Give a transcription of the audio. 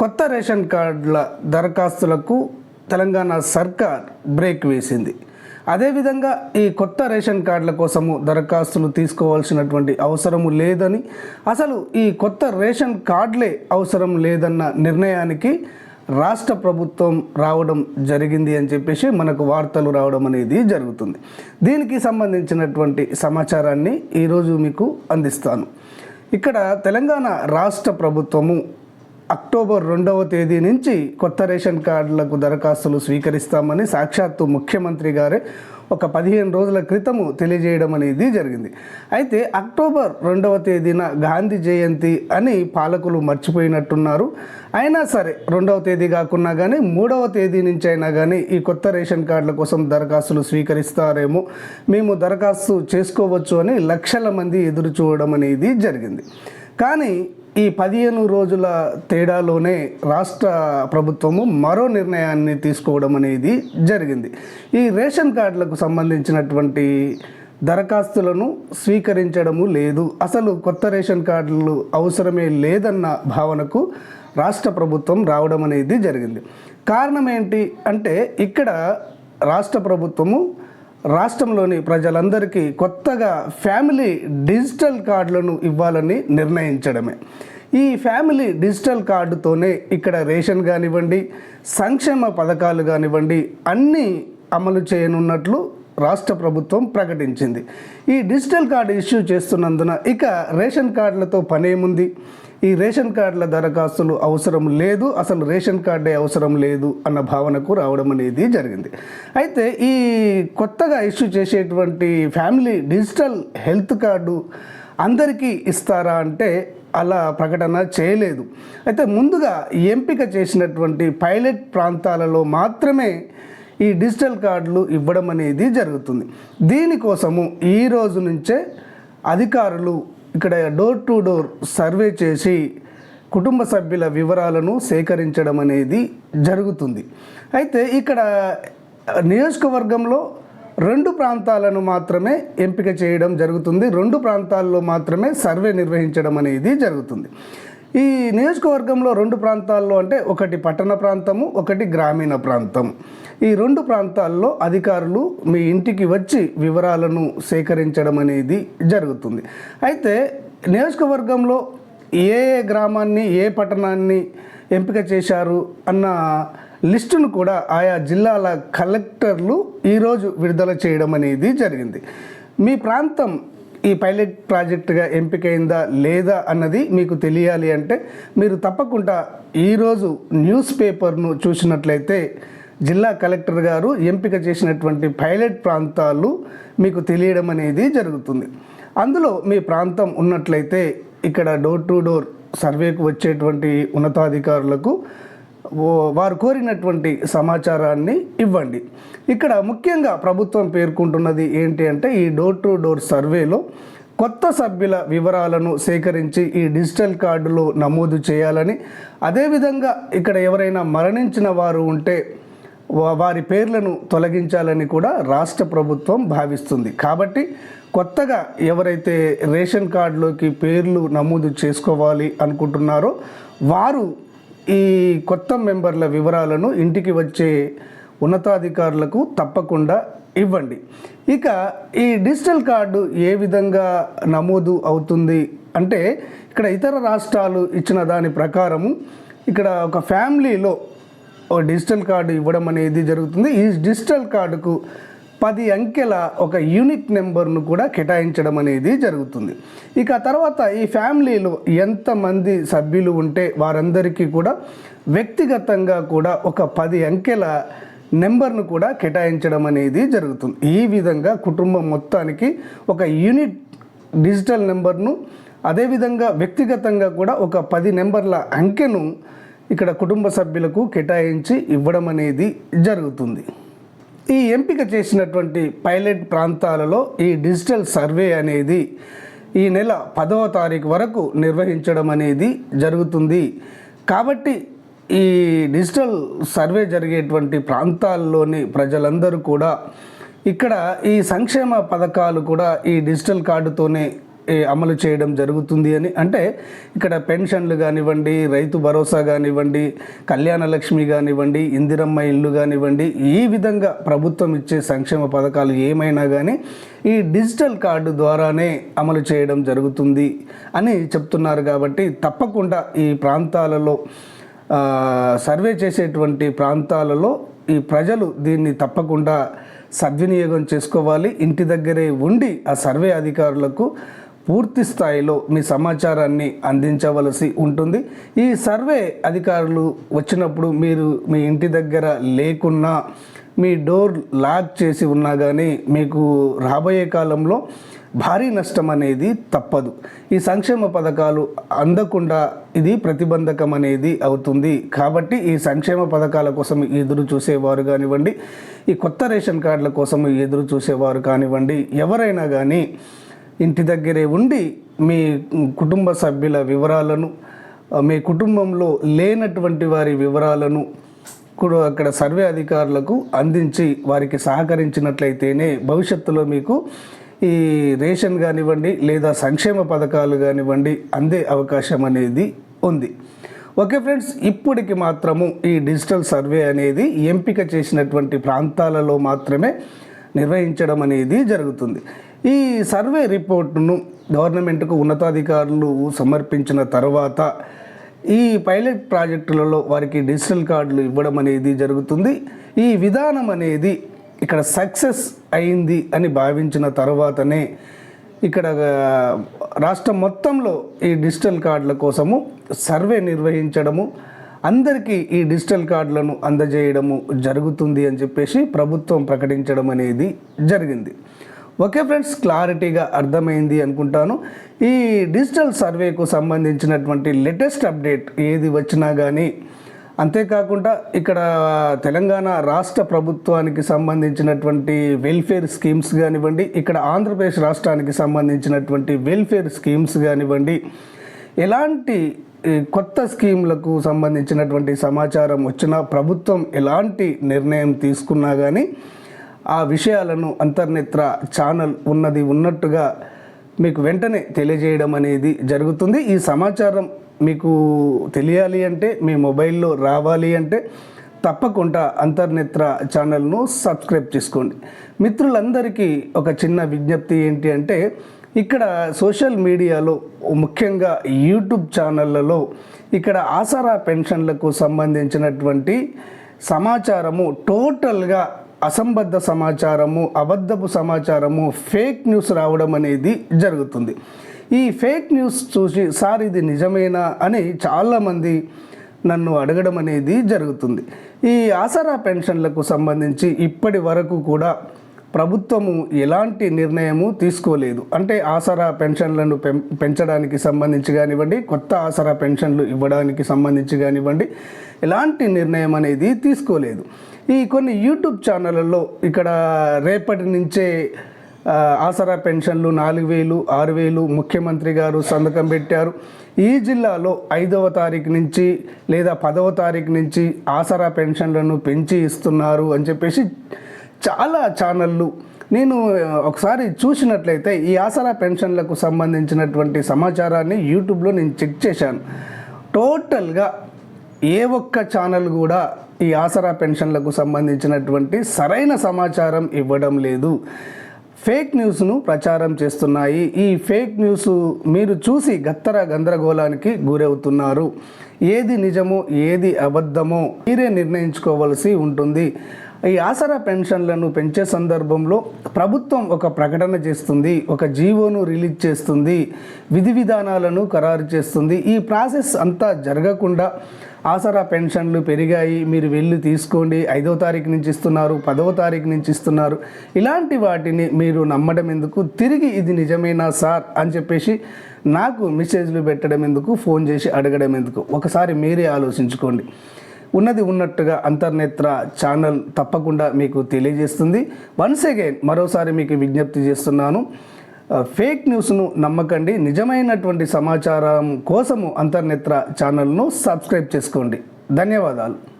కొత్త రేషన్ కార్డుల దరఖాస్తులకు తెలంగాణ సర్కార్ బ్రేక్ వేసింది. అదేవిధంగా ఈ కొత్త రేషన్ కార్డుల కోసము దరఖాస్తులు తీసుకోవాల్సినటువంటి అవసరము లేదని అసలు ఈ కొత్త రేషన్ కార్డులే అవసరం లేదన్న నిర్ణయానికి రాష్ట్ర ప్రభుత్వం రావడం జరిగింది అని చెప్పేసి మనకు వార్తలు రావడం అనేది జరుగుతుంది. దీనికి సంబంధించినటువంటి సమాచారాన్ని ఈరోజు మీకు అందిస్తాను. ఇక్కడ తెలంగాణ రాష్ట్ర ప్రభుత్వము అక్టోబర్ రెండవ తేదీ నుంచి కొత్త రేషన్ కార్డులకు దరఖాస్తులు స్వీకరిస్తామని సాక్షాత్తు ముఖ్యమంత్రి గారే ఒక పదిహేను రోజుల క్రితము తెలియజేయడం అనేది జరిగింది. అయితే అక్టోబర్ రెండవ తేదీన గాంధీ జయంతి అని పాలకులు మర్చిపోయినట్టున్నారు. అయినా సరే రెండవ తేదీ కాకున్నా కానీ మూడవ తేదీ నుంచి అయినా కానీ ఈ కొత్త రేషన్ కార్డుల కోసం దరఖాస్తులు స్వీకరిస్తారేమో మేము దరఖాస్తు చేసుకోవచ్చు అని లక్షల మంది ఎదురు చూడడం అనేది జరిగింది. కానీ ఈ పదిహేను రోజుల తేడాలోనే రాష్ట్ర ప్రభుత్వము మరో నిర్ణయాన్ని తీసుకోవడం అనేది జరిగింది. ఈ రేషన్ కార్డులకు సంబంధించినటువంటి దరఖాస్తులను స్వీకరించడము లేదు. అసలు కొత్త రేషన్ కార్డులు అవసరమే లేదన్న భావనకు రాష్ట్ర ప్రభుత్వం రావడం అనేది జరిగింది. కారణం ఏంటి అంటే ఇక్కడ రాష్ట్ర ప్రభుత్వము రాష్ట్రంలోని ప్రజలందరికీ కొత్తగా ఫ్యామిలీ డిజిటల్ కార్డులను ఇవ్వాలని నిర్ణయించడమే. ఈ ఫ్యామిలీ డిజిటల్ కార్డుతోనే ఇక్కడ రేషన్ కానివ్వండి సంక్షేమ పథకాలు కానివ్వండి అన్నీ అమలు చేయనున్నట్లు రాష్ట్ర ప్రభుత్వం ప్రకటించింది. ఈ డిజిటల్ కార్డు ఇష్యూ చేస్తున్నందున ఇక రేషన్ కార్డులతో పనేముంది? ఈ రేషన్ కార్డుల దరఖాస్తులు అవసరం లేదు అసలు రేషన్ కార్డే అవసరం లేదు అన్న భావనకు రావడం అనేది జరిగింది. అయితే ఈ కొత్తగా ఇష్యూ చేసేటువంటి ఫ్యామిలీ డిజిటల్ హెల్త్ కార్డు అందరికీ ఇస్తారా అంటే అలా ప్రకటన చేయలేదు. అయితే ముందుగా ఎంపిక చేసినటువంటి పైలట్ ప్రాంతాలలో మాత్రమే ఈ డిజిటల్ కార్డులు ఇవ్వడం అనేది జరుగుతుంది. దీనికోసము ఈ రోజు నుంచే అధికారులు ఇక్కడ డోర్ టు డోర్ సర్వే చేసి కుటుంబ సభ్యుల వివరాలను సేకరించడం అనేది జరుగుతుంది. అయితే ఇక్కడ నియోజకవర్గంలో రెండు ప్రాంతాలను మాత్రమే ఎంపిక చేయడం జరుగుతుంది. రెండు ప్రాంతాల్లో మాత్రమే సర్వే నిర్వహించడం అనేది జరుగుతుంది. ఈ నియోజకవర్గంలో రెండు ప్రాంతాల్లో అంటే ఒకటి పట్టణ ప్రాంతము ఒకటి గ్రామీణ ప్రాంతం. ఈ రెండు ప్రాంతాల్లో అధికారులు మీ ఇంటికి వచ్చి వివరాలను సేకరించడం అనేది జరుగుతుంది. అయితే నియోజకవర్గంలో ఏ ఏ గ్రామాన్ని ఏ పట్టణాన్ని ఎంపిక చేశారు అన్న లిస్టును కూడా ఆయా జిల్లాల కలెక్టర్లు ఈరోజు విడుదల చేయడం అనేది జరిగింది. మీ ప్రాంతం ఈ పైలట్ ప్రాజెక్టుగా ఎంపికైందా లేదా అన్నది మీకు తెలియాలి అంటే మీరు తప్పకుండా ఈరోజు న్యూస్ పేపర్ను చూసినట్లయితే జిల్లా కలెక్టర్ గారు ఎంపిక చేసినటువంటి పైలట్ ప్రాంతాలు మీకు తెలియడం అనేది జరుగుతుంది. అందులో మీ ప్రాంతం ఉన్నట్లయితే ఇక్కడ డోర్ టు డోర్ సర్వేకు వచ్చేటువంటి ఉన్నతాధికారులకు వారు కోరినటువంటి సమాచారాన్ని ఇవ్వండి. ఇక్కడ ముఖ్యంగా ప్రభుత్వం పేర్కొంటున్నది ఏంటి అంటే ఈ డోర్ టు డోర్ సర్వేలో కొత్త సభ్యుల వివరాలను సేకరించి ఈ డిజిటల్ కార్డులో నమోదు చేయాలని అదేవిధంగా ఇక్కడ ఎవరైనా మరణించిన వారు ఉంటే వారి పేర్లను తొలగించాలని కూడా రాష్ట్ర ప్రభుత్వం భావిస్తుంది. కాబట్టి కొత్తగా ఎవరైతే రేషన్ కార్డులోకి పేర్లు నమోదు చేసుకోవాలి అనుకుంటున్నారో వారు ఈ కొత్త మెంబర్ల వివరాలను ఇంటికి వచ్చే ఉన్నతాధికారులకు తప్పకుండా ఇవ్వండి. ఇక ఈ డిజిటల్ కార్డు ఏ విధంగా నమోదు అవుతుంది అంటే ఇక్కడ ఇతర రాష్ట్రాలు ఇచ్చిన దాని ప్రకారము ఇక్కడ ఒక ఫ్యామిలీలో డిజిటల్ కార్డు ఇవ్వడం అనేది జరుగుతుంది. ఈ డిజిటల్ కార్డుకు పది అంకెల ఒక యూనిట్ నెంబర్ను కూడా కేటాయించడం అనేది జరుగుతుంది. ఇక తర్వాత ఈ ఫ్యామిలీలో ఎంతమంది సభ్యులు ఉంటే వారందరికీ కూడా వ్యక్తిగతంగా కూడా ఒక పది అంకెల నెంబర్ను కూడా కేటాయించడం అనేది జరుగుతుంది. ఈ విధంగా కుటుంబం మొత్తానికి ఒక యూనిట్ డిజిటల్ నెంబర్ను అదేవిధంగా వ్యక్తిగతంగా కూడా ఒక పది నెంబర్ల అంకెను ఇక్కడ కుటుంబ సభ్యులకు కేటాయించి ఇవ్వడం అనేది జరుగుతుంది. ఈ ఎంపిక చేసినటువంటి పైలట్ ప్రాంతాలలో ఈ డిజిటల్ సర్వే అనేది ఈ నెల పదవ తారీఖు వరకు నిర్వహించడం అనేది జరుగుతుంది. కాబట్టి ఈ డిజిటల్ సర్వే జరిగేటువంటి ప్రాంతాల్లోని ప్రజలందరూ కూడా ఇక్కడ ఈ సంక్షేమ పథకాలు కూడా ఈ డిజిటల్ కార్డుతోనే అమలు చేయడం జరుగుతుంది అని. అంటే ఇక్కడ పెన్షన్లు కానివ్వండి రైతు భరోసా కానివ్వండి కళ్యాణ లక్ష్మి కానివ్వండి ఇందిరమ్మ ఇల్లు కానివ్వండి ఈ విధంగా ప్రభుత్వం ఇచ్చే సంక్షేమ పథకాలు ఏమైనా కానీ ఈ డిజిటల్ కార్డు ద్వారానే అమలు చేయడం జరుగుతుంది అని చెప్తున్నారు కాబట్టి తప్పకుండా ఈ ప్రాంతాలలో సర్వే చేసేటువంటి ప్రాంతాలలో ఈ ప్రజలు దీన్ని తప్పకుండా సద్వినియోగం చేసుకోవాలి. ఇంటి దగ్గరే ఉండి ఆ సర్వే అధికారులకు పూర్తి స్థాయిలో మీ సమాచారాన్ని అందించవలసి ఉంటుంది. ఈ సర్వే అధికారులు వచ్చినప్పుడు మీరు మీ ఇంటి దగ్గర లేకున్నా మీ డోర్ లాక్ చేసి ఉన్నా కానీ మీకు రాబోయే కాలంలో భారీ నష్టం అనేది తప్పదు. ఈ సంక్షేమ పథకాలు అందకుండా ఇది ప్రతిబంధకం అనేది అవుతుంది. కాబట్టి ఈ సంక్షేమ పథకాల కోసం ఎదురు చూసేవారు కానివ్వండి ఈ కొత్త రేషన్ కార్డుల కోసం ఎదురు చూసేవారు కానివ్వండి ఎవరైనా కానీ ఇంటి దగ్గరే ఉండి మీ కుటుంబ సభ్యుల వివరాలను మీ కుటుంబంలో లేనటువంటి వారి వివరాలను కూడా అక్కడ సర్వే అధికారులకు అందించి వారికి సహకరించినట్లయితేనే భవిష్యత్తులో మీకు ఈ రేషన్ కానివ్వండి లేదా సంక్షేమ పథకాలు కానివ్వండి అందే అవకాశం అనేది ఉంది. ఓకే ఫ్రెండ్స్ ఇప్పటికి మాత్రము ఈ డిజిటల్ సర్వే అనేది ఎంపిక చేసినటువంటి ప్రాంతాలలో మాత్రమే నిర్వహించడం అనేది జరుగుతుంది. ఈ సర్వే రిపోర్టును గవర్నమెంట్కు ఉన్నతాధికారులు సమర్పించిన తర్వాత ఈ పైలట్ ప్రాజెక్టులలో వారికి డిజిటల్ కార్డులు ఇవ్వడం అనేది జరుగుతుంది. ఈ విధానం అనేది ఇక్కడ సక్సెస్ అయింది అని భావించిన తర్వాతనే ఇక్కడ రాష్ట్రం మొత్తంలో ఈ డిజిటల్ కార్డుల కోసము సర్వే నిర్వహించడము అందరికీ ఈ డిజిటల్ కార్డులను అందజేయడము జరుగుతుంది అని చెప్పేసి ప్రభుత్వం ప్రకటించడం అనేది జరిగింది. ఓకే ఫ్రెండ్స్ క్లారిటీగా అర్థమైంది అనుకుంటాను. ఈ డిజిటల్ సర్వేకు సంబంధించినటువంటి లేటెస్ట్ అప్డేట్ ఏది వచ్చినా కానీ అంతేకాకుండా ఇక్కడ తెలంగాణ రాష్ట్ర ప్రభుత్వానికి సంబంధించినటువంటి వెల్ఫేర్ స్కీమ్స్ కానివ్వండి ఇక్కడ ఆంధ్రప్రదేశ్ రాష్ట్రానికి సంబంధించినటువంటి వెల్ఫేర్ స్కీమ్స్ కానివ్వండి ఎలాంటి కొత్త స్కీమ్లకు సంబంధించినటువంటి సమాచారం వచ్చినా ప్రభుత్వం ఎలాంటి నిర్ణయం తీసుకున్నా కానీ ఆ విషయాలను అంతర్నేత్ర ఛానల్ ఉన్నది ఉన్నట్టుగా మీకు వెంటనే తెలియజేయడం అనేది జరుగుతుంది. ఈ సమాచారం మీకు తెలియాలి అంటే మీ మొబైల్లో రావాలి అంటే తప్పకుండా అంతర్నేత్ర ఛానల్ను సబ్స్క్రైబ్ చేసుకోండి. మిత్రులందరికీ ఒక చిన్న విజ్ఞప్తి ఏంటి అంటే ఇక్కడ సోషల్ మీడియాలో ముఖ్యంగా యూట్యూబ్ ఛానళ్ళలో ఇక్కడ ఆసరా పెన్షన్లకు సంబంధించినటువంటి సమాచారము టోటల్గా అసంబద్ధ సమాచారము అబద్ధపు సమాచారము ఫేక్ న్యూస్ రావడం అనేది జరుగుతుంది. ఈ ఫేక్ న్యూస్ చూసి సార్ ఇది నిజమేనా? అని చాలామంది నన్ను అడగడం అనేది జరుగుతుంది. ఈ ఆసరా పెన్షన్లకు సంబంధించి ఇప్పటి వరకు కూడా ప్రభుత్వము ఎలాంటి నిర్ణయము తీసుకోలేదు. అంటే ఆసరా పెన్షన్లను పెం పెంచడానికి సంబంధించి కానివ్వండి కొత్త ఆసరా పెన్షన్లు ఇవ్వడానికి సంబంధించి కానివ్వండి ఎలాంటి నిర్ణయం అనేది తీసుకోలేదు. ఈ కొన్ని యూట్యూబ్ ఛానళ్ళలో ఇక్కడ రేపటి నుంచే ఆసరా పెన్షన్లు నాలుగు వేలు ఆరు వేలు ముఖ్యమంత్రి గారు సంతకం పెట్టారు. ఈ జిల్లాలో ఐదవ తారీఖు నుంచి లేదా పదవ తారీఖు నుంచి ఆసరా పెన్షన్లను పెంచి ఇస్తున్నారు అని చెప్పేసి చాలా ఛానళ్ళు. నేను ఒకసారి చూసినట్లయితే ఈ ఆసరా పెన్షన్లకు సంబంధించినటువంటి సమాచారాన్ని యూట్యూబ్లో నేను చెక్ చేశాను. టోటల్గా ఏ ఒక్క ఛానల్ కూడా ఈ ఆసరా పెన్షన్లకు సంబంధించినటువంటి సరైన సమాచారం ఇవ్వడం లేదు. ఫేక్ న్యూస్ను ప్రచారం చేస్తున్నాయి. ఈ ఫేక్ న్యూస్ మీరు చూసి గత్తర గందరగోళానికి గురవుతున్నారు. ఏది నిజమో ఏది అబద్ధమో మీరే నిర్ణయించుకోవలసి ఉంటుంది. ఈ ఆసరా పెన్షన్లను పెంచే సందర్భంలో ప్రభుత్వం ఒక ప్రకటన చేస్తుంది ఒక జీవోను రిలీజ్ చేస్తుంది విధి విధానాలను ఖరారు చేస్తుంది. ఈ ప్రాసెస్ అంతా జరగకుండా ఆసరా పెన్షన్లు పెరిగాయి. మీరు వెళ్ళి తీసుకోండి. ఐదో తారీఖు నుంచి ఇస్తున్నారు పదవ తారీఖు నుంచి ఇస్తున్నారు. ఇలాంటి వాటిని మీరు నమ్మడం ఎందుకు? తిరిగి ఇది నిజమేనా సార్? అని చెప్పేసి నాకు మెసేజ్లు పెట్టడం ఎందుకు? ఫోన్ చేసి అడగడం ఎందుకు? ఒకసారి మీరే ఆలోచించుకోండి. ఉన్నది ఉన్నట్టుగా అంతర్నేత్ర ఛానల్ తప్పకుండా మీకు తెలియజేస్తుంది. వన్స్ అగైన్ మరోసారి మీకు విజ్ఞప్తి చేస్తున్నాను. Uh, ఫేక్ న్యూస్ను నమ్మకండి. నిజమైనటువంటి సమాచారం కోసము అంతర్నేత్ర ఛానల్ను సబ్స్క్రైబ్ చేసుకోండి. ధన్యవాదాలు.